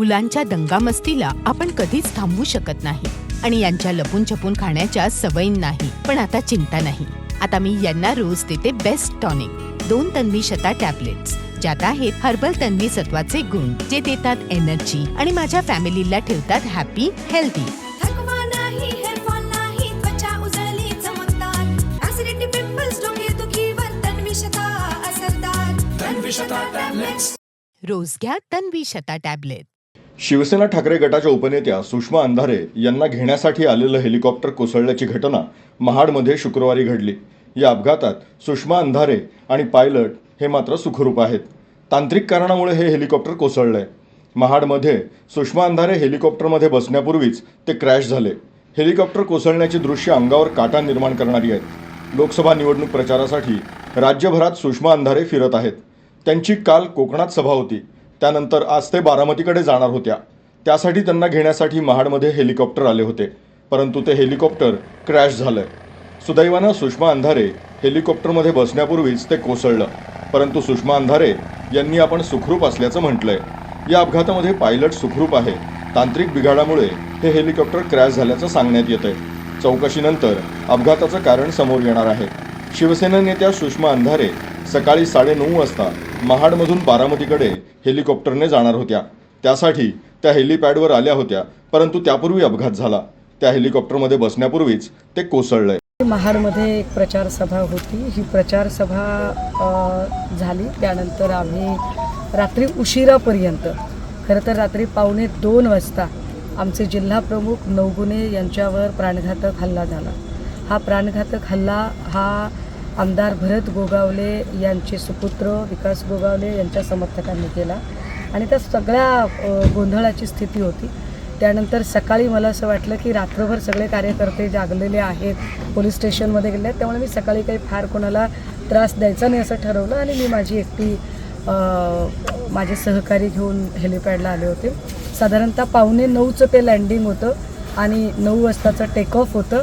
मुलांच्या दंगामस्तीला आपण कधीच थांबवू शकत नाही. आणि यांच्या लपून छपून खाण्याच्या सवयी नाही. पण आता चिंता नाही. आता मी यांना रोज देते बेस्ट टॉनिक दोन तन्वी शता टॅबलेट्स ज्यात आहेत हर्बल तन्वी सत्वाचे गुण जे देतात एनर्जी आणि माझ्या फॅमिलीला ठेवतात हॅपी हेल्दी रोज घ्या तन्वी शता टॅबलेट शिवसेना ठाकरे गटाच्या उपनेत्या सुषमा अंधारे यांना घेण्यासाठी आलेलं हेलिकॉप्टर कोसळल्याची घटना महाडमध्ये शुक्रवारी घडली. या अपघातात सुषमा अंधारे आणि पायलट हे मात्र सुखरूप आहेत. तांत्रिक कारणामुळे हे हेलिकॉप्टर कोसळलंय. महाडमध्ये सुषमा अंधारे हेलिकॉप्टरमध्ये बसण्यापूर्वीच ते क्रॅश झाले. हेलिकॉप्टर कोसळण्याची दृश्य अंगावर काटा निर्माण करणारी आहेत. लोकसभा निवडणूक प्रचारासाठी राज्यभरात सुषमा अंधारे फिरत आहेत. त्यांची काल कोकणात सभा होती. त्यानंतर आज ते बारामतीकडे जाणार होत्या. त्यासाठी त्यांना घेण्यासाठी महाडमध्ये हेलिकॉप्टर आले होते परंतु ते हेलिकॉप्टर क्रॅश झालं. सुदैवानं सुषमा अंधारे हेलिकॉप्टरमध्ये बसण्यापूर्वीच ते कोसळलं परंतु सुषमा अंधारे यांनी आपण सुखरूप असल्याचं म्हटलंय. या अपघातामध्ये पायलट सुखरूप आहे. तांत्रिक बिघाडामुळे हे हेलिकॉप्टर क्रॅश झाल्याचं सांगण्यात येत आहे चौकशीनंतर अपघाताचं कारण समोर येणार आहे. शिवसेना नेत्या सुषमा अंधारे सकाळी साडेनऊ वाजता महाडमधून बारामतीकडे हेलिकॉप्टरने जाणार होत्या. त्यासाठी त्या हेलिपॅडवर आल्या होत्या परंतु त्यापूर्वी अपघात झाला. त्या हेलिकॉप्टरमध्ये बसण्यापूर्वीच ते कोसळलंय महाडमध्ये एक प्रचार सभा होती. ही प्रचार सभा झाली. त्यानंतर आम्ही रात्री उशिरापर्यंत खरं तर रात्री पावणे दोन वाजता आमचे जिल्हा प्रमुख नवगुणे यांच्यावर प्राणघातक हल्ला झाला. हा प्राणघातक हल्ला हा आमदार भरत गोगावले यांचे सुपुत्र विकास गोगावले यांच्या समर्थकांनी केला. आणि त्या सगळ्या गोंधळाची स्थिती होती. त्यानंतर सकाळी मला असं वाटलं की रात्रभर सगळे कार्यकर्ते जागलेले आहेत पोलीस स्टेशनमध्ये गेले आहेत. त्यामुळे मी सकाळी काही फार कोणाला त्रास द्यायचा नाही असं ठरवलं आणि मी माझी एकटी माझे सहकारी घेऊन हेलिपॅडला आले होते. साधारणतः पावणे नऊचं ते लँडिंग होतं आणि नऊ वाजताचं टेक ऑफ होतं.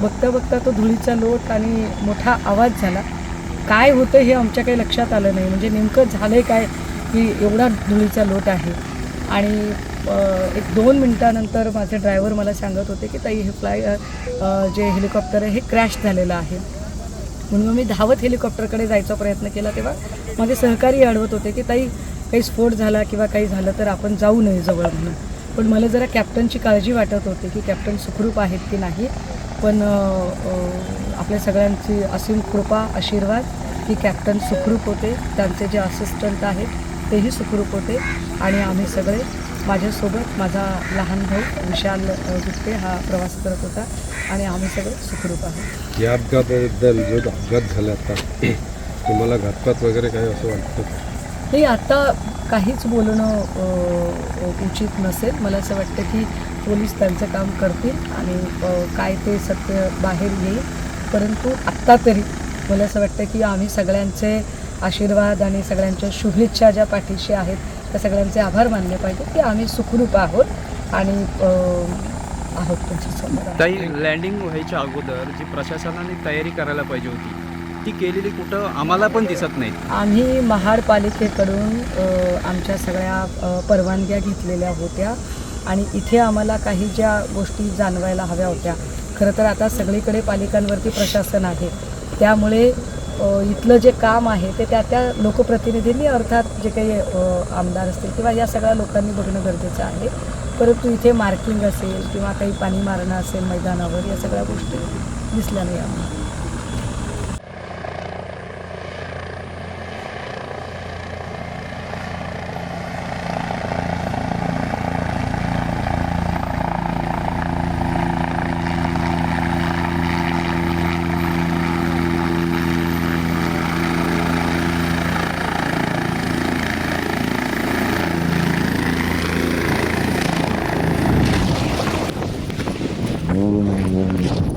बघता बघता तो धुळीचा लोट आणि मोठा आवाज झाला. काय होतं हे आमच्या काही लक्षात आलं नाही. म्हणजे नेमकं झालं काय की एवढा धुळीचा लोट आहे. आणि एक दोन मिनटानंतर माझे ड्रायव्हर मला सांगत होते की ताई हे फ्लाय जे हेलिकॉप्टर आहे हे क्रॅश झालेलं आहे. म्हणून मी धावत हेलिकॉप्टरकडे जायचा प्रयत्न केला तेव्हा माझे सहकारी अडवत होते की ताई काही स्फोट झाला किंवा काही झालं तर आपण जाऊ नये जवळ म्हणून. पण मला जरा कॅप्टनची काळजी वाटत होती की कॅप्टन सुखरूप आहेत की नाही. पण आपल्या सगळ्यांची असीम कृपा आशीर्वाद. की कॅप्टन सुखरूप होते. त्यांचे जे असिस्टंट आहेत तेही सुखरूप होते. आणि आम्ही सगळे माझ्यासोबत माझा लहान भाऊ विशाल गुप्ते हा प्रवास करत होता. आणि आम्ही सगळे सुखरूप आहोत. या अपघाताबद्दल जो अपघात झाला आता तुम्हाला घातपात वगैरे काही असं वाटतं का? हे आता काहीच बोलणं उचित नसेल मला असं वाटतं की पोलीस त्यांचं काम करतील आणि काय ते सत्य बाहेर येईल परंतु आत्ता तरी मला असं वाटतं की आम्ही सगळ्यांचे आशीर्वाद आणि सगळ्यांच्या शुभेच्छा ज्या पाठीशी आहेत त्या सगळ्यांचे आभार मानले पाहिजे की आम्ही सुखरूप आहोत आणि आहोत तुमच्यासमोर आहोत. लँडिंग व्हायच्या अगोदर जी प्रशासनाने तयारी करायला पाहिजे होती ती केलेली कुठं आम्हाला पण दिसत नाही. आम्ही महाडपालिकेकडून आमच्या सगळ्या परवानग्या घेतलेल्या होत्या आणि इथे आम्हाला काही ज्या गोष्टी जाणवायला हव्या होत्या. खरं तर आता सगळीकडे पालिकांवरती प्रशासन आहे. त्यामुळे इथलं जे काम आहे ते त्या त्या लोकप्रतिनिधींनी अर्थात जे काही आमदार असतील किंवा या सगळ्या लोकांनी बघणं गरजेचं आहे. परंतु इथे मार्किंग असेल किंवा काही पाणी मारणं असेल मैदानावर या सगळ्या गोष्टी दिसल्या नाही आम्हाला.